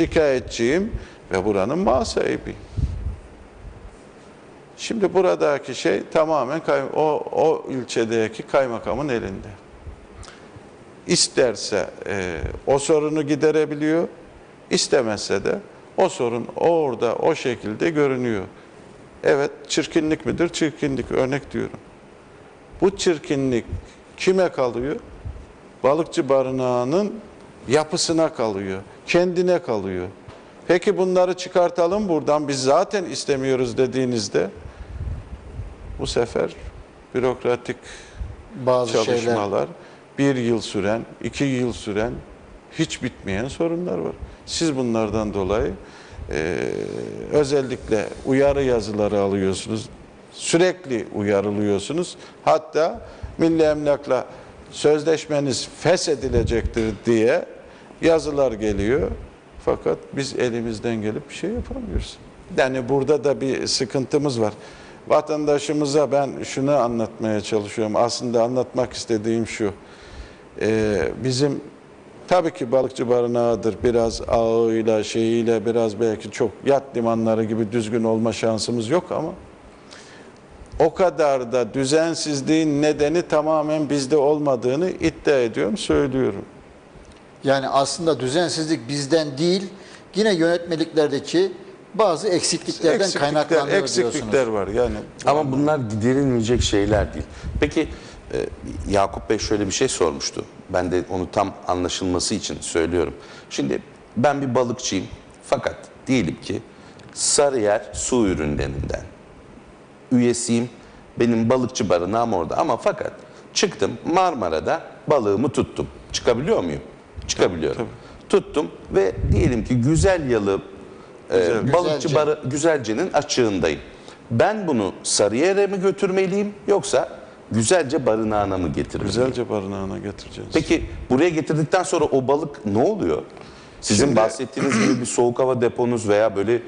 şikayetçiyim ve buranın mal sahibiyim. Şimdi buradaki şey tamamen o, o ilçedeki kaymakamın elinde. İsterse e, o sorunu giderebiliyor, istemezse de o sorun orada o şekilde görünüyor. Evet çirkinlik midir? Çirkinlik örnek diyorum. Bu çirkinlik kime kalıyor? Balıkçı barınağının yapısına kalıyor, kendine kalıyor. Peki bunları çıkartalım buradan biz zaten istemiyoruz dediğinizde bu sefer bürokratik Bazı şeyler. çalışmalar bir yıl süren, iki yıl süren hiç bitmeyen sorunlar var. Siz bunlardan dolayı e, özellikle uyarı yazıları alıyorsunuz. Sürekli uyarılıyorsunuz. Hatta Milli Emlak'la sözleşmeniz feshedilecektir diye yazılar geliyor. Fakat biz elimizden gelip bir şey yapamıyoruz. Yani burada da bir sıkıntımız var. Vatandaşımıza ben şunu anlatmaya çalışıyorum. Aslında anlatmak istediğim şu. Ee, bizim tabii ki balıkçı barınağıdır. Biraz ağıyla, şeyiyle biraz belki çok yat limanları gibi düzgün olma şansımız yok ama o kadar da düzensizliğin nedeni tamamen bizde olmadığını iddia ediyorum, söylüyorum. Yani aslında düzensizlik bizden değil, yine yönetmeliklerdeki bazı eksikliklerden Eksiklikler- kaynaklanıyor eksiklikler diyorsunuz. var yani. Ama bunlar giderilmeyecek şeyler değil. Peki e, Yakup Bey şöyle bir şey sormuştu. Ben de onu tam anlaşılması için söylüyorum. Şimdi ben bir balıkçıyım. Fakat diyelim ki Sarıyer su ürünlerinden üyesiyim. Benim balıkçı barınağım orada ama fakat çıktım Marmara'da balığımı tuttum. Çıkabiliyor muyum? Çıkabiliyorum. Tuttum ve diyelim ki güzel yalı e, balıkçı Güzelce. barı, güzelcenin açığındayım. Ben bunu Sarıyer'e mi götürmeliyim yoksa güzelce barınağına mı getirmeliyim? Güzelce barınağına getireceğiz. Peki buraya getirdikten sonra o balık ne oluyor? Sizin Şimdi- bahsettiğiniz gibi bir soğuk hava deponuz veya böyle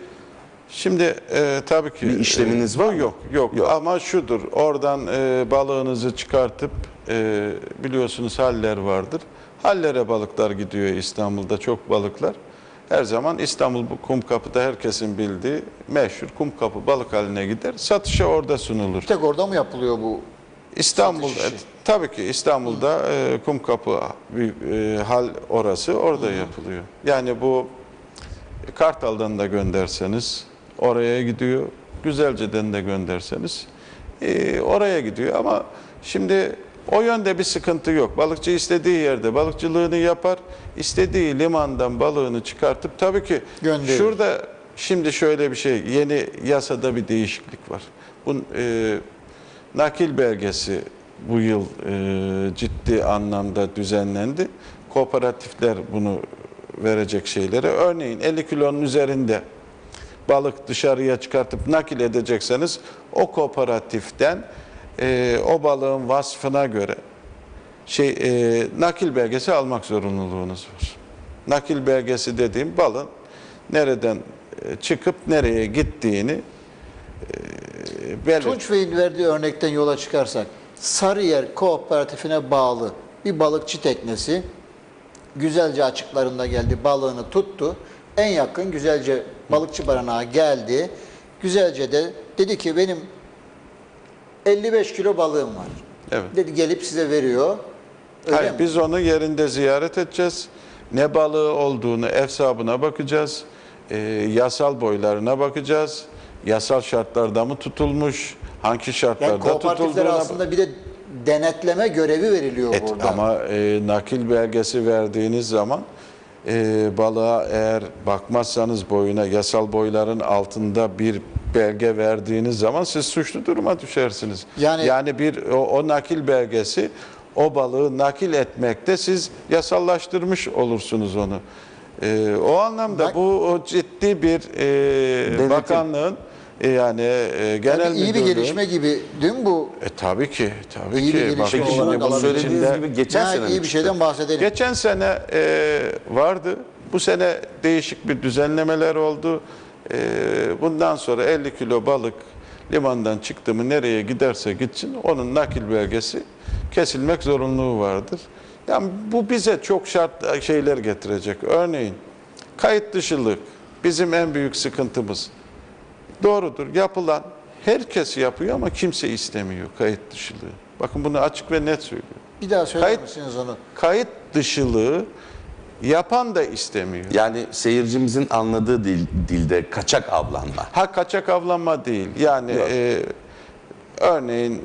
Şimdi e, tabii ki Bir işleminiz e, var mı? Yok, yok Yok. ama şudur. Oradan e, balığınızı çıkartıp e, biliyorsunuz haller vardır. Hallere balıklar gidiyor İstanbul'da çok balıklar. Her zaman İstanbul bu Kumkapı'da herkesin bildiği meşhur Kumkapı balık haline gider. Satışa orada sunulur. Bir tek orada mı yapılıyor bu? İstanbul'da işi. tabii ki İstanbul'da e, Kumkapı bir e, hal orası orada yapılıyor. Yani bu Kartal'dan da gönderseniz oraya gidiyor. Güzelce'den de gönderseniz e, oraya gidiyor ama şimdi o yönde bir sıkıntı yok. Balıkçı istediği yerde balıkçılığını yapar. istediği limandan balığını çıkartıp tabii ki Gönderir. şurada şimdi şöyle bir şey yeni yasada bir değişiklik var. Bu e, nakil belgesi bu yıl e, ciddi anlamda düzenlendi. Kooperatifler bunu verecek şeylere. Örneğin 50 kilonun üzerinde balık dışarıya çıkartıp nakil edecekseniz o kooperatiften e, o balığın vasfına göre şey e, nakil belgesi almak zorunluluğunuz var. Nakil belgesi dediğim balın nereden e, çıkıp nereye gittiğini e, belir- Tunç Bey'in verdiği örnekten yola çıkarsak, Sarıyer Kooperatifine bağlı bir balıkçı teknesi güzelce açıklarında geldi, balığını tuttu. En yakın güzelce balıkçı barınağa geldi. Güzelce de dedi ki benim 55 kilo balığım var. Evet. Dedi gelip size veriyor. Öyle Hayır, mi? biz onu yerinde ziyaret edeceğiz. Ne balığı olduğunu hesabına bakacağız. Ee, yasal boylarına bakacağız. Yasal şartlarda mı tutulmuş? Hangi yani şartlarda kooperatiflere tutulduğuna aslında bir de denetleme görevi veriliyor Et, burada. ama e, nakil belgesi verdiğiniz zaman e, balığa eğer bakmazsanız boyuna yasal boyların altında bir belge verdiğiniz zaman siz suçlu duruma düşersiniz. Yani- yani bir o, o nakil belgesi o balığı nakil etmekte siz yasallaştırmış olursunuz onu. E, o anlamda bu o ciddi bir e, bakanlığın e, yani e, genel Yani iyi bir gelişme gibi değil mi bu? E tabii ki, tabii İyi bir ki. şimdi bunun alabiliriz. söylediğiniz gibi geçen sene iyi bir çıktı? şeyden bahsedelim. Geçen sene e, vardı. Bu sene değişik bir düzenlemeler oldu. E, bundan sonra 50 kilo balık limandan çıktı mı nereye giderse gitsin onun nakil belgesi kesilmek zorunluluğu vardır. Yani bu bize çok şart şeyler getirecek. Örneğin Kayıt dışılık bizim en büyük sıkıntımız. Doğrudur yapılan herkes yapıyor ama kimse istemiyor kayıt dışılığı. Bakın bunu açık ve net söylüyorum. Bir daha söyler Kayıt- misiniz onu? Kayıt dışılığı yapan da istemiyor. Yani seyircimizin anladığı dil, dilde kaçak avlanma. Ha kaçak avlanma değil. Yani e, örneğin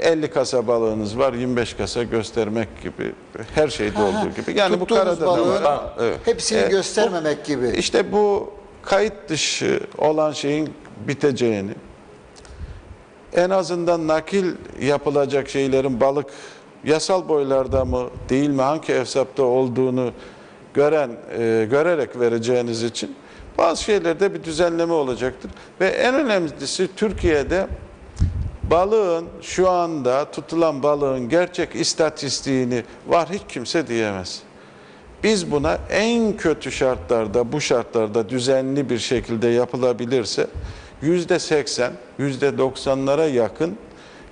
50 kasa balığınız var, 25 kasa göstermek gibi. Her şeyde olduğu gibi. Yani bu karada da balığın var. Ha, evet. Hepsini E, bu- göstermemek gibi. İşte bu kayıt dışı olan şeyin biteceğini, en azından nakil yapılacak şeylerin balık yasal boylarda mı değil mi hangi hesapta olduğunu gören e, görerek vereceğiniz için bazı şeylerde bir düzenleme olacaktır ve en önemlisi Türkiye'de balığın şu anda tutulan balığın gerçek istatistiğini var hiç kimse diyemez. Biz buna en kötü şartlarda, bu şartlarda düzenli bir şekilde yapılabilirse yüzde seksen, yüzde doksanlara yakın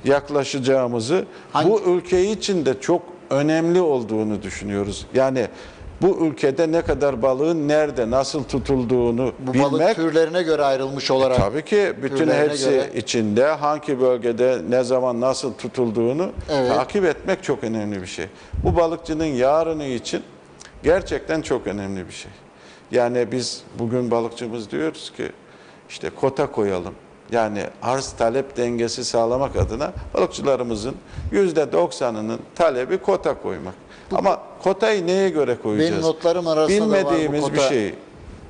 yaklaşacağımızı Hangi- bu ülke için de çok önemli olduğunu düşünüyoruz. Yani bu ülkede ne kadar balığın nerede, nasıl tutulduğunu Bu bilmek balık türlerine göre ayrılmış olarak. Tabii ki bütün hepsi göre. içinde hangi bölgede ne zaman nasıl tutulduğunu Evet. takip etmek çok önemli bir şey. Bu balıkçının yarını için gerçekten çok önemli bir şey. Yani biz bugün balıkçımız diyoruz ki işte kota koyalım. Yani arz talep dengesi sağlamak adına balıkçılarımızın yüzde doksanının talebi kota koymak. Ama kotayı neye göre koyacağız? Benim notlarım arasında da var bu Bilmediğimiz bir kota. şey.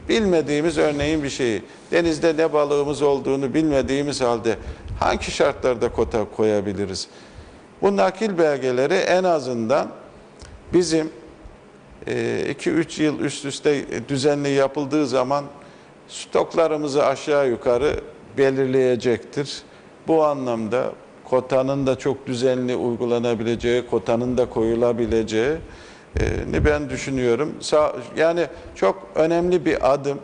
Bilmediğimiz örneğin bir şeyi. Denizde ne balığımız olduğunu bilmediğimiz halde hangi şartlarda kota koyabiliriz? Bu nakil belgeleri en azından bizim 2-3 yıl üst üste düzenli yapıldığı zaman stoklarımızı aşağı yukarı belirleyecektir. Bu anlamda kotanın da çok düzenli uygulanabileceği, kotanın da koyulabileceği e, ni ben düşünüyorum. Yani çok önemli bir adım.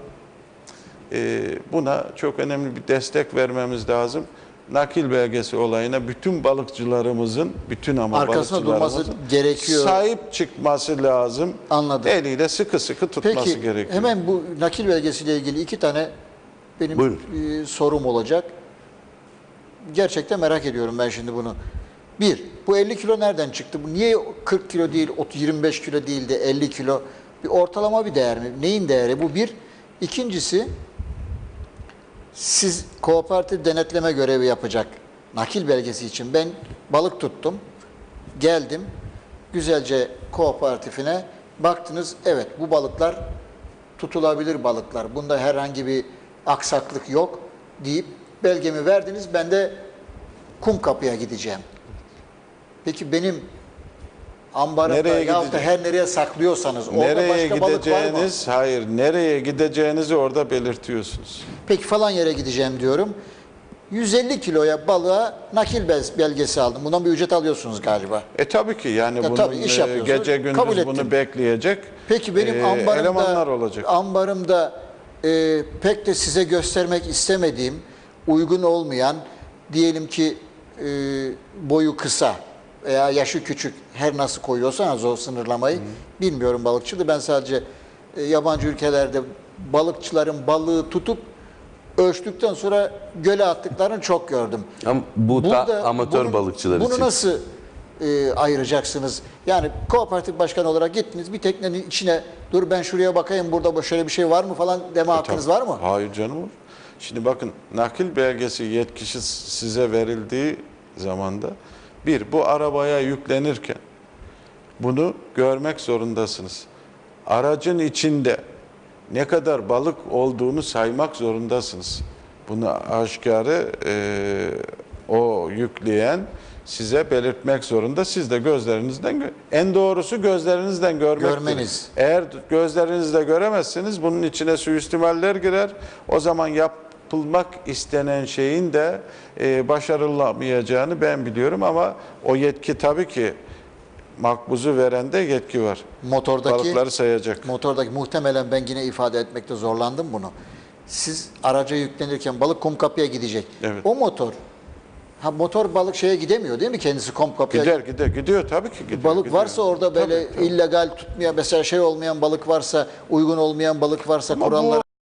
E, Buna çok önemli bir destek vermemiz lazım. Nakil belgesi olayına bütün balıkçılarımızın, bütün ama Arkasında durması gerekiyor. Sahip çıkması lazım. Anladım. Eliyle sıkı sıkı tutması Peki gerekiyor. hemen bu nakil belgesiyle ilgili iki tane benim Buyurun. e, sorum olacak. Gerçekten merak ediyorum ben şimdi bunu. Bir, bu 50 kilo nereden çıktı? Bu niye 40 kilo değil, 30 25 kilo değil de 50 kilo? Bir ortalama bir değer mi? Neyin değeri? Bu bir. İkincisi, siz kooperatif denetleme görevi yapacak nakil belgesi için ben balık tuttum, geldim, güzelce kooperatifine baktınız, evet bu balıklar tutulabilir balıklar, bunda herhangi bir aksaklık yok deyip belgemi verdiniz, ben de kum kapıya gideceğim. Peki benim ambarımda Nereye yahut da her nereye saklıyorsanız orada nereye başka balık var mı? gideceğiniz, hayır, nereye gideceğinizi orada belirtiyorsunuz. Peki falan yere gideceğim diyorum. 150 kiloya balığa nakil bel- belgesi aldım. Bundan bir ücret alıyorsunuz galiba. E tabii ki yani bunun tabii, iş e, gece gündüz Kabul bunu ettim. bekleyecek Peki benim e, ambarımda elemanlar olacak. ambarımda e, pek de size göstermek istemediğim, uygun olmayan diyelim ki e, boyu kısa veya yaşı küçük her nasıl koyuyorsanız o sınırlamayı bilmiyorum balıkçılığı. Ben sadece e, yabancı ülkelerde balıkçıların balığı tutup ölçtükten sonra göle attıklarını çok gördüm. Ama bu da Burada amatör bunu- balıkçılar bunu için. nasıl e, ayıracaksınız? Yani kooperatif başkanı olarak gittiniz bir teknenin içine dur ben şuraya bakayım burada şöyle bir şey var mı falan deme hakkınız var mı? Hayır canım. Şimdi bakın nakil belgesi yetkisi size verildiği zamanda bir bu arabaya yüklenirken bunu görmek zorundasınız. Aracın içinde ne kadar balık olduğunu saymak zorundasınız. Bunu aşikarı e, o yükleyen size belirtmek zorunda. Siz de gözlerinizden gö- en doğrusu gözlerinizden görmektir. Görmeniz. Eğer gözlerinizle göremezseniz bunun içine suistimaller girer. O zaman yapılmak istenen şeyin de e, başarılamayacağını ben biliyorum ama o yetki tabii ki makbuzu verende yetki var. Motordaki Balıkları sayacak. motordaki muhtemelen ben yine ifade etmekte zorlandım bunu. Siz araca yüklenirken balık kum kapıya gidecek. Evet. O motor Ha motor balık şeye gidemiyor değil mi kendisi kom kapıya? Gider gider gidiyor tabii ki gidiyor. Balık gidiyor. varsa orada böyle Tabii, tabii. illegal tutmaya mesela şey olmayan balık varsa, uygun olmayan balık varsa Ama kurallar